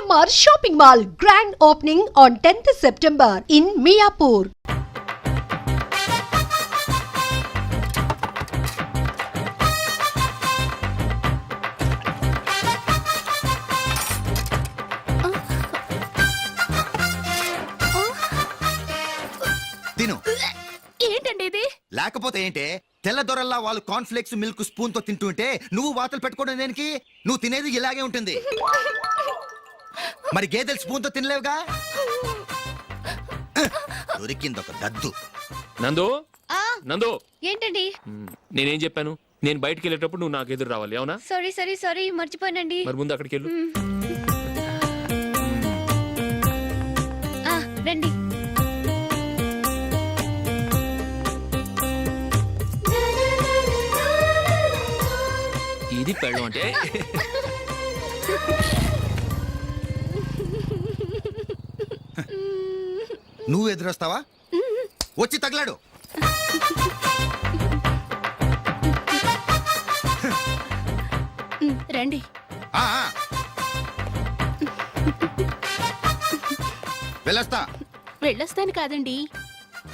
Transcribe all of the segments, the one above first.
CMR shopping mall grand opening on 10th September in Miapur. తిను. ఏంటండి ఇది? లేకపోతే ఏంటే తెల్ల దొరల్లా వాళ్ళు కాన్ఫ్లెక్స్ మిల్క్ స్పూన్తో తింటుంటే నువ్వు వాతలు పెట్టుకోవడం దేనికి? నువ్వు తినేది ఇలాగే ఉంటుంది. మరి గేదెలు స్పూన్తో తినలేవుగా? దొరికింది ఒక దద్దు. నందు? ఆ నందు? ఏంటండి? మ్, నేనేం చెప్పాను? నేను బయటికి వెళ్ళేటప్పుడు నువ్వు నాకు ఎదురు రావాలి అవునా? సారీ సారీ సారీ మర్చిపోయానండి. మరి ముందు అక్కడికి వెళ్ళు. ఆ, రండి. ఇది పెళ్ళం అంటే? నువ్వు ఎదురొస్తావా? వచ్చి తగలాడు. రండి. ఆ, ఆ. వెళ్ళొస్తా. వెళ్ళొస్తాను కాదండి.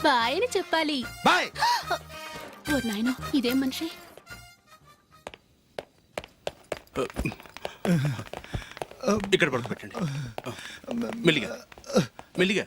బాయ్ అని చెప్పాలి. బాయ్. ఓ నాయనో ఇదేం మనిషి. ఇక్కడ పడుకోబెట్టండి. మెల్లిగా. మెల్లిగా.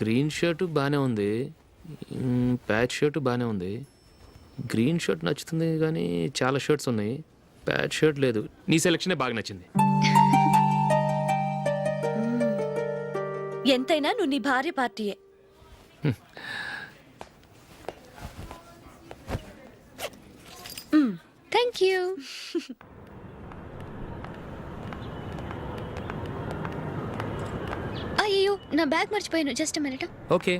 గ్రీన్ షర్ట్ బాగానే ఉంది. ప్యాచ్ షర్ట్ బాగానే ఉంది. గ్రీన్ షర్ట్ నచ్చుతుంది కానీ చాలా షర్ట్స్ ఉన్నాయి. ప్యాచ్ షర్ట్ లేదు. నీ సెలక్షనే బాగా నచ్చింది. ఎంతైనా నువ్వు నీ భార్య పార్టీయే. థ్యాంక్ యూ అయ్యో నా బ్యాగ్ మర్చిపోయాను. జస్ట్ మినిట్ ఓకే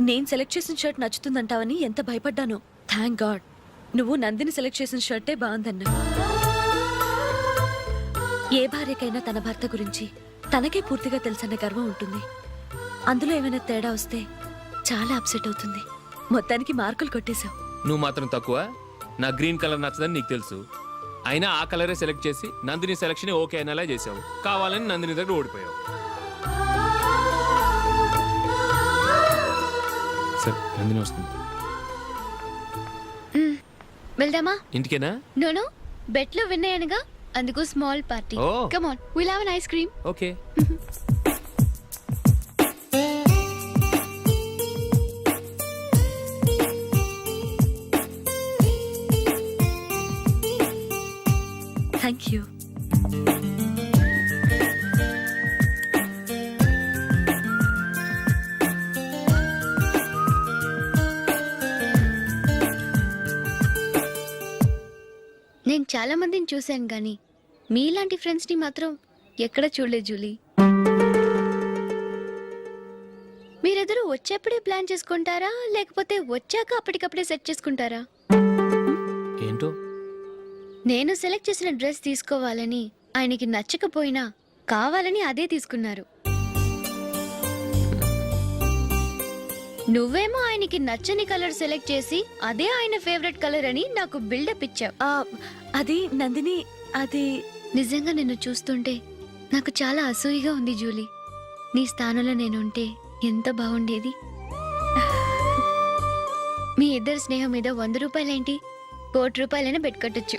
నేను సెలెక్ట్ చేసిన షర్ట్ నచ్చుతుందంటావని ఎంత భయపడ్డాను. థ్యాంక్ గాడ్ నువ్వు నందిని సెలెక్ట్ చేసిన షర్టే బాగుందన్నా. ఏ భార్యకైనా తన భర్త గురించి తనకే పూర్తిగా తెలుసన్న గర్వం ఉంటుంది. అందులో ఏమైనా తేడా వస్తే చాలా అప్సెట్ అవుతుంది. మొత్తానికి మార్కులు కొట్టేశావు. నువ్వు మాత్రం తక్కువ. నా గ్రీన్ కలర్ నచ్చదని నీకు తెలుసు. అయినా ఆ కలరే సెలెక్ట్ చేసి నందిని సెలక్షన్ ఓకే అనేలా చేసావు. కావాలని నందిని దగ్గర ఓడిపోయావు. సరే నందిని వస్తుంది. వెళ్దామా? ఇంటికేనా? నోను బెట్లు విన్నాయనగా అందుకు small party. Come on will have ice cream okay. చాలా మందిని చూశాను కానీ మీలాంటి ఫ్రెండ్స్ని మాత్రం ఎక్కడ చూడలేదు జూలీ. మీరెదరూ వచ్చేప్పుడే ప్లాన్ చేసుకుంటారా? లేకపోతే వచ్చాక అప్పటికప్పుడే సెట్ చేసుకుంటారా? ఏంటో? నేను సెలెక్ట్ చేసిన డ్రెస్ తీసుకోవాలని ఆయనకి నచ్చకపోయినా కావాలని అదే తీసుకున్నారు. నువ్వేమో ఆయనకి నచ్చని కలర్ సెలెక్ట్ చేసి అదే ఆయన ఫేవరెట్ కలర్ అని నాకు బిల్డప్ ఇచ్చావు. ఆ, అది నందిని అది నిజంగా నిన్ను చూస్తుంటే నాకు చాలా అసూయగా ఉంది జూలీ. నీ స్థానంలో నేనుంటే ఎంత బాగుండేది? మీ ఇద్దరు స్నేహం మీద వంద రూపాయలేంటి? కోటి రూపాయలైనా పెట్టుకట్టచ్చు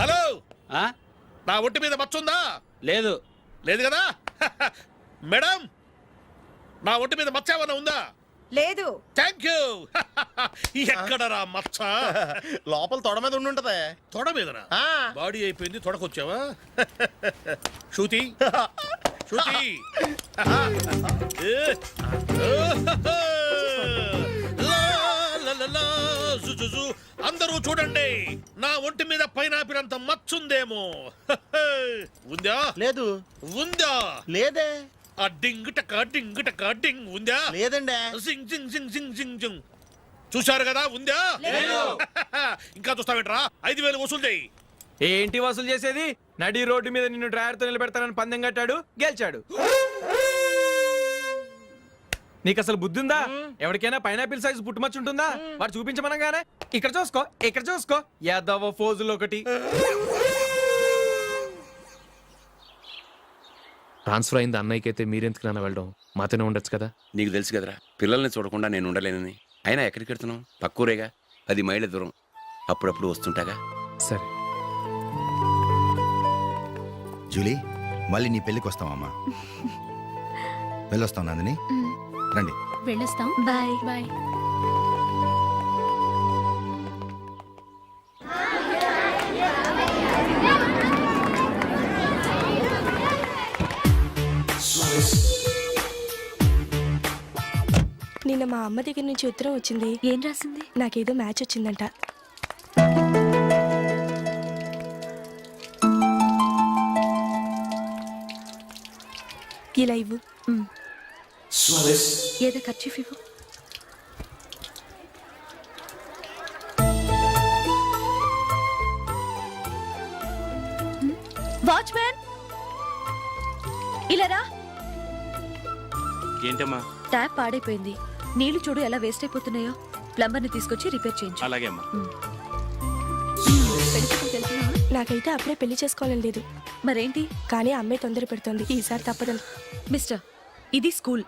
హలో! ఆ? నా ఒంటి మీద మచ్చుందా? లేదు. లేదు కదా? మేడం నా ఒంటి మీద మచ్చ ఏమైనా ఉందా? లేదు. థ్యాంక్ యూ ఎక్కడరా మచ్చ? లోపల తొడ మీద ఉండి ఉంటది. తొడ మీదనా? ఆ. బాడీ అయిపోయింది తొడకొచ్చావా? శృతి శృతి ఏ. లా, లా, లా, లా, జు, జు, జు. అందరూ చూడండి. నా ఒంటి మీద పైనాపిల్ అంత మచ్చుందేమో. ఉందా? లేదు. ఉందా? లేదే. ఆ డింగ్ టక డింగ్ టక డింగ్ ఉందా? లేదండి. సింగ్ సింగ్ సింగ్ సింగ్ సింగ్ సింగ్ చూశారు కదా? ఉందా? ఇంకా చూస్తావేంట్రా? ఐదు వేలు వసూలు చేయి. ఏంటి వసూలు చేసేది? నడి రోడ్డు మీద నిన్ను డ్రైవర్తో నిలబెడతానని పందెం కట్టాడు గెలిచాడు. నీకు అసలు బుద్ధి ఉందా ఎవరికైనా పైనాపిల్ సైజ్ పుట్టుమచ్చు ఉంటుందా? వాడు చూపించమనగానే ఇక్కడ చూసుకో ఇక్కడ చూసుకో. యాదవ ఫోజులు ఒకటి. ట్రాన్స్ఫర్ అయింది అన్నయ్యకి అయితే మీరెందుకు నాన్న వెళ్ళడం? మాతోనే ఉండొచ్చు కదా? నీకు తెలుసు కదరా పిల్లల్ని చూడకుండా నేను ఉండలేనని. అయినా ఎక్కడికి వెళ్తున్నావు? పక్కూరేగా? అది మైళ్ళ దూరం. అప్పుడప్పుడు వస్తుంటాగా? సరే. జూలీ మళ్ళీ నీ పెళ్ళికి వస్తామమ్మా. వెళ్ళొస్తాం నందిని. రండి. వెళ్ళొస్తాం. బాయ్. బాయ్. నిన్న మా అమ్మ దగ్గర నుంచి ఉత్తరం వచ్చింది. ఏం రాసింది? నాకేదో మ్యాచ్ వచ్చిందంట. ఇలా ఇవ్వు ఏదో ఖర్చు ఇవ్వు వాచ్మ్యాన్ ఇలా రా ఏంటమ్మా? ట్యాప్ పాడైపోయింది. నీళ్ళు చూడు ఎలా వేస్ట్ అయిపోతున్నాయో. ప్లంబర్ని తీసుకొచ్చి రిపేర్ చేయించు. అలాగే అమ్మా. వెళ్తున్నావా? నాకైతే అప్పుడే పెళ్ళి చేసుకోవాలని లేదు. మరేంటి? కానీ అమ్మే తొందర పెడుతోంది. ఈసారి తప్పదని మిస్టర్ ఇది స్కూల్.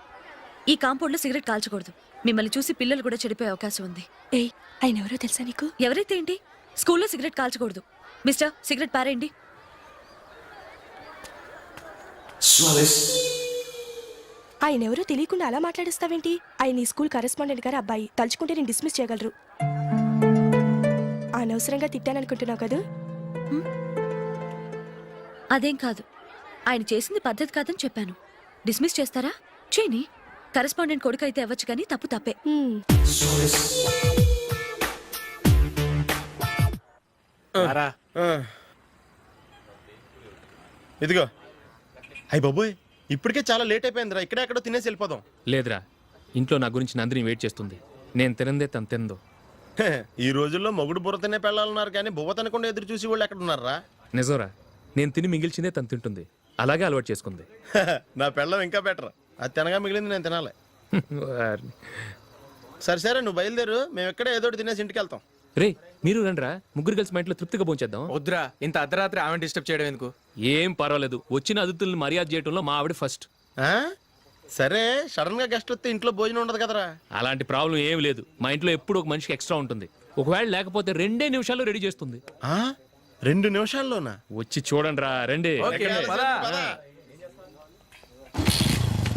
ఈ కాంపౌండ్లో సిగరెట్ కాల్చకూడదు. మిమ్మల్ని చూసి పిల్లలు కూడా చెడిపోయే అవకాశం ఉంది. ఏయ్ ఆయన ఎవరో తెలుసా నీకు? ఎవరైతే ఏంటి? స్కూల్లో సిగరెట్ కాల్చకూడదు. మిస్టర్ సిగరెట్ పారేయండి. ఆయన ఎవరో తెలియకుండా అలా మాట్లాడిస్తావేంటి? ఆయన ఈ స్కూల్ కరెస్పాండెంట్ గారు అబ్బాయి. తలుచుకుంటే నేను డిస్మిస్ చేయగలరు. అనవసరంగా తిట్టాననుకుంటున్నావు కదా? అదేం కాదు. ఆయన చేసింది పద్ధతి కాదని చెప్పాను. డిస్మిస్ చేస్తారా? చేయని కరెస్పాండెంట్ కొడుకు అయితే అవ్వచ్చు కానీ తప్పు తప్పే. ఇదిగో. అయ్యి బాబోయ్ ఇప్పటికే చాలా లేట్ అయిపోయిందిరా. ఇక్కడే ఎక్కడో తినేసి వెళ్ళిపోదాం. లేదురా. ఇంట్లో నా గురించి నందిని వెయిట్ చేస్తుంది. నేను తినందే తను తిందో ఈ రోజుల్లో మొగుడు బుర్ర తినే పెళ్ళాలన్నారు కానీ బువ్వ తినకుండా ఎదురు చూసి వాళ్ళు ఎక్కడ ఉన్నారా నిజంరా. నేను తిని మిగిల్చిందే తను తింటుంది. అలాగే అలవాటు చేసుకుంది. నా పెళ్ళం ఇంకా బెటర్ అది తినగా మిగిలింది నేను తినాలి. సరే సరే నువ్వు బయలుదేరు. మేము ఎక్కడే ఏదో ఒకటి తినేసి ఇంటికి వెళ్తాం. రే మీరు రండిరా. ముగ్గురు కలిసి మా ఇంట్లో తృప్తిగా పోంచేద్దాం వద్దురా ఇంత అర్ధరాత్రి ఆమె డిస్టర్బ్ చేయడం ఎందుకు? ఏం పర్వాలేదు. వచ్చిన అతిథుల్ని మర్యాద చేయడంలో మా ఆవిడ ఫస్ట్ ఆ? సరే సడన్గా గెస్ట్ వస్తే ఇంట్లో భోజనం ఉండదు కదరా. అలాంటి ప్రాబ్లం ఏమి లేదు. మా ఇంట్లో ఎప్పుడు ఒక మనిషికి ఎక్స్ట్రా ఉంటుంది. ఒకవేళ లేకపోతే రెండే నిమిషాల్లో రెడీ చేస్తుంది. ఆ? రెండు నిమిషాల్లోనా? వచ్చి చూడండి రా రెండే